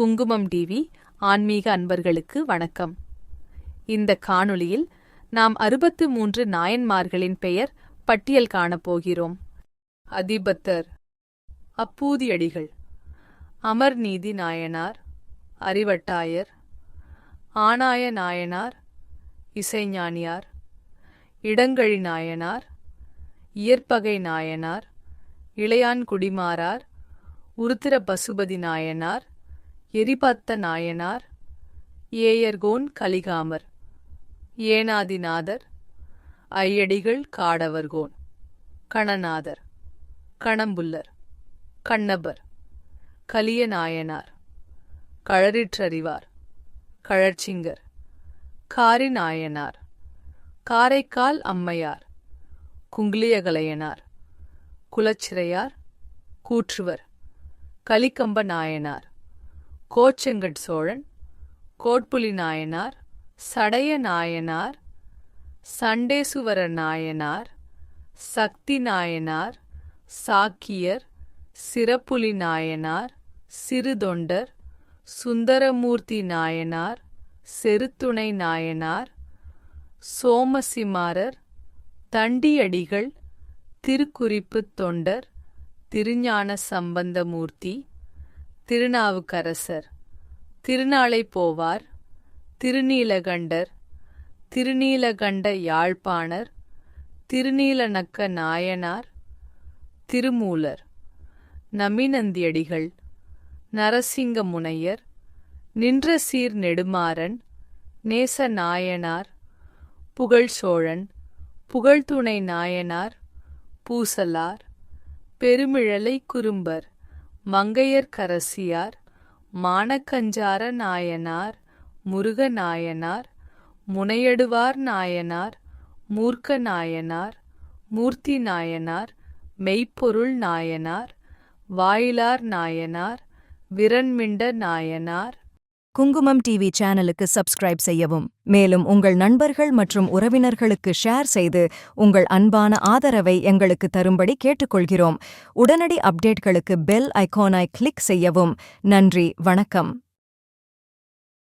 குங்குமம் டிவி ஆன்மீக அன்பர்களுக்கு வணக்கம். இந்த காணொளியில் நாம் அறுபத்து மூன்று நாயன்மார்களின் பெயர் பட்டியல் காணப்போகிறோம் அதிபத்தர் அப்பூதியடிகள் அமர்நீதி நாயனார் அறிவட்டாயர் ஆனாய நாயனார் இசைஞானியார் இடங்கழி நாயனார் இயற்பகை நாயனார் இளையான்குடிமாரார் உருத்திர பசுபதி நாயனார் எரிபத்த நாயனார் ஏயர்கோன் கலிகாமர் ஏனாதிநாதர் ஐயடிகள் காடவர்கோன் கணநாதர் கணம்புல்லர் கண்ணபர் கலியநாயனார் கழறிற்றறிவார் களரிற்றறிவார் கழற்சிங்கர் காரி நாயனார் காரைக்கால் அம்மையார் குங்கிலியகலையனார் குலச்சிறையார் கூற்றுவர் கலிக்கம்ப நாயனார். கோச்செங்கட் சோழன் கோட்புலி நாயனார் சடைய நாயனார் சண்டேசுவர நாயனார் சக்தி நாயனார் சாக்கியர் சிறப்புலி நாயனார் சிறுதொண்டர் சுந்தரமூர்த்தி நாயனார் செருத்துணை நாயனார் சோமசிமாரர் தண்டியடிகள் திருக்குறிப்புத் தொண்டர் திருஞான சம்பந்தமூர்த்தி திருநாவுக்கரசர். திருநாளை போவார். திருநீலகண்டர். திருநீலகண்ட யாழ்ப்பாணர். திருநீலநக்க நாயனார். திருமூலர். நமினந்தியடிகள் நரசிங்க முனையர். நின்ற சீர் நெடுமாறன். நேச நாயனார். புகழ் சோழன். புகழ்துணை நாயனார். பூசலார். பெருமிழலை குறும்பர். மங்கையர்க்கரசியார் மானக்கஞ்சார நாயனார் முருக நாயனார் முனையடுவார் நாயனார் மூர்க்க நாயனார் மூர்த்தி நாயனார் மெய்ப்பொருள் நாயனார் வாயிலார் நாயனார் விரண்மிண்ட நாயனார் குங்குமம் டிவி சேனலுக்கு சப்ஸ்கிரைப் செய்யவும். மேலும் உங்கள் நண்பர்கள் மற்றும் உறவினர்களுக்கு ஷேர் செய்து உங்கள் அன்பான ஆதரவை எங்களுக்கு தரும்படி கேட்டுக்கொள்கிறோம். உடனடி அப்டேட்களுக்கு பெல் ஐகானை கிளிக் செய்யவும். நன்றி வணக்கம்.